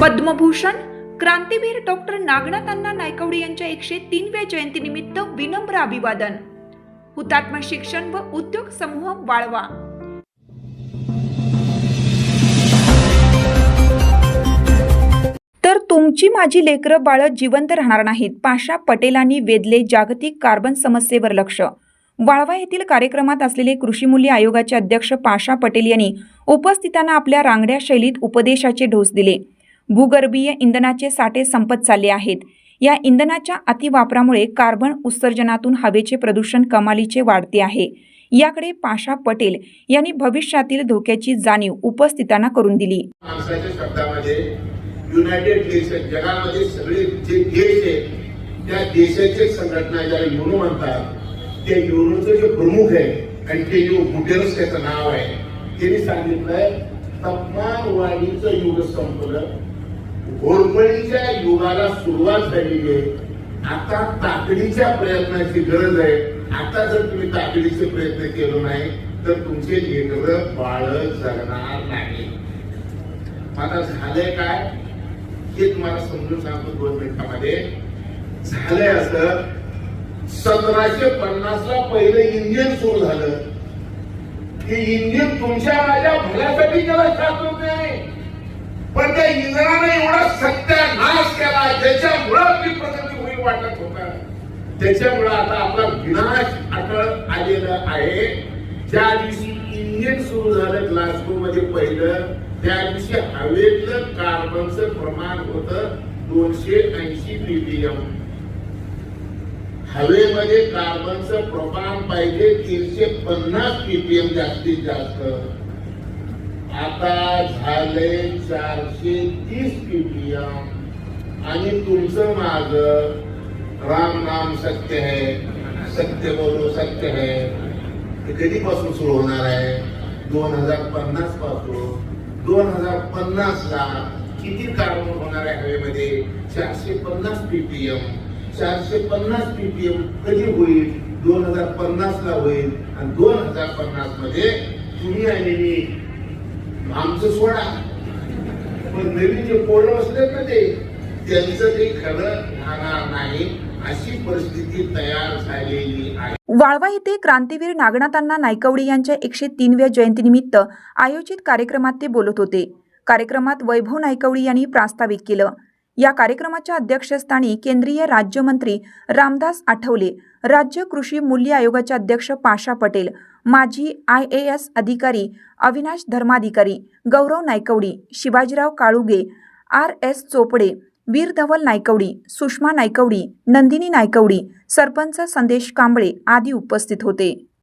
Padma Bhushan क्रांतीवीर doctor Nagnath Anna Naikwade यांच्या एकशे तीनव्या जयंतीनिमित्त विनम्र अभिवादन. हुतात्मा शिक्षण व उद्योग समूह वाळवा. तर तुमची माझी लेकरं बाळं जिवंत राहणार नाहीत पाशा पटेलांनी वेधले जागतिक कार्बन समस्येवर लक्ष. वाळवा येथील कार्यक्रमात असलेले कृषीमूल्य आयोगाचे अध्यक्ष पाशा पटेल यांनी उपस्थितांना आपल्या रांगड्या शैलीत उपदेशाचे डोस दिले. भूगर्भीय इंधनाचे साठे संपत चालले आहेत. या इंधनाच्या अतिवापरामुळे कार्बन उत्सर्जनातून हवेचे प्रदूषण कमालीचे वाढते आहे. याकडे पाशा पटेल यांनी भविष्यातील धोक्याची जाणीव उपस्थितांना करून दिली. युनायटेड नेशन जगामध्ये सगळे जे देश आहेत त्या देशाचे संघटना ज्याला युनो म्हणतात त्या युनोचं जे प्रमुख आहे आणि ते जो गुटेरस त्याचं नाव आहे. त्यांनी सांगितलंय तापमान वाढीचं युग संपलं घोरपळीच्या युगाला सुरुवात झालेली आहे. आता तातडीच्या प्रयत्नाची गरज आहे. आता जर तुम्ही तातडीचे प्रयत्न केलो नाही तर तुमचे लेकर बाळ जगणार नाही. आता झालंय काय? हे तुम्हाला समजून सांगतो दोन मिनिटामध्ये. झालंय असं. सतराशे पन्नास ला पहिलं इंजिन सुरू झालं. हे इंजिन तुमच्या माझ्या भल्यासाठी केलं शास्त्रज्ञाने पण त्या इंधनाने एवढा सत्यानाश केला ज्याच्यामुळं आपली प्रगती होईल वाटत होता. त्याच्यामुळं आता आपला विनाश अटळ आलेला आहे. ज्या दिवशी इंजिन सुरू झालं ग्लासगो मध्ये पहिलं त्या दिवशी हवेतलं कार्बनचं प्रमाण होत दोनशे ऐंशी मिलियम. हवेमध्ये कार्बनचं प्रमाण पाहिजे तीनशे पन्नास पीपीएम जास्तीत जास्त. आता झाले चारशे तीस पीपीएम आणि तुमचं माझ राम नाम सत्य है सत्य बोलो सत्य है. हे कधीपासून सुरू होणार आहे? दोन हजार पन्नासपासून. दोन हजार पन्नास ला किती कार्बन होणार आहे हवेमध्ये? चारशे पन्नास पीपीएम. चारशे पन्नास पीपीएम कधी होईल? दोन हजार पन्नास ला होईल. आणि दोन हजार पन्नासमध्ये तुम्ही आणि मी आमचं सोडा. पण नवीन जे पोरं बसलेत ना ते त्यांचं ते खरं राहणार नाही अशी परिस्थिती तयार झालेली आहे. वाळवा येथे क्रांतीवीर नागनाथांना नायकवडे यांच्या एकशे तीनव्या जयंतीनिमित्त आयोजित कार्यक्रमात ते बोलत होते. कार्यक्रमात वैभव नायकवडी यांनी प्रास्ताविक केलं. या कार्यक्रमाच्या अध्यक्षस्थानी केंद्रीय राज्यमंत्री रामदास आठवले राज्य कृषी मूल्य आयोगाचे अध्यक्ष पाशा पटेल माजी आय ए एस अधिकारी अविनाश धर्माधिकारी गौरव नायकवडी शिवाजीराव काळुगे आर एस चोपडे वीर धवल नायकवडी सुषमा नायकवडी नंदिनी नायकवडी सरपंच संदेश कांबळे आदी उपस्थित होते.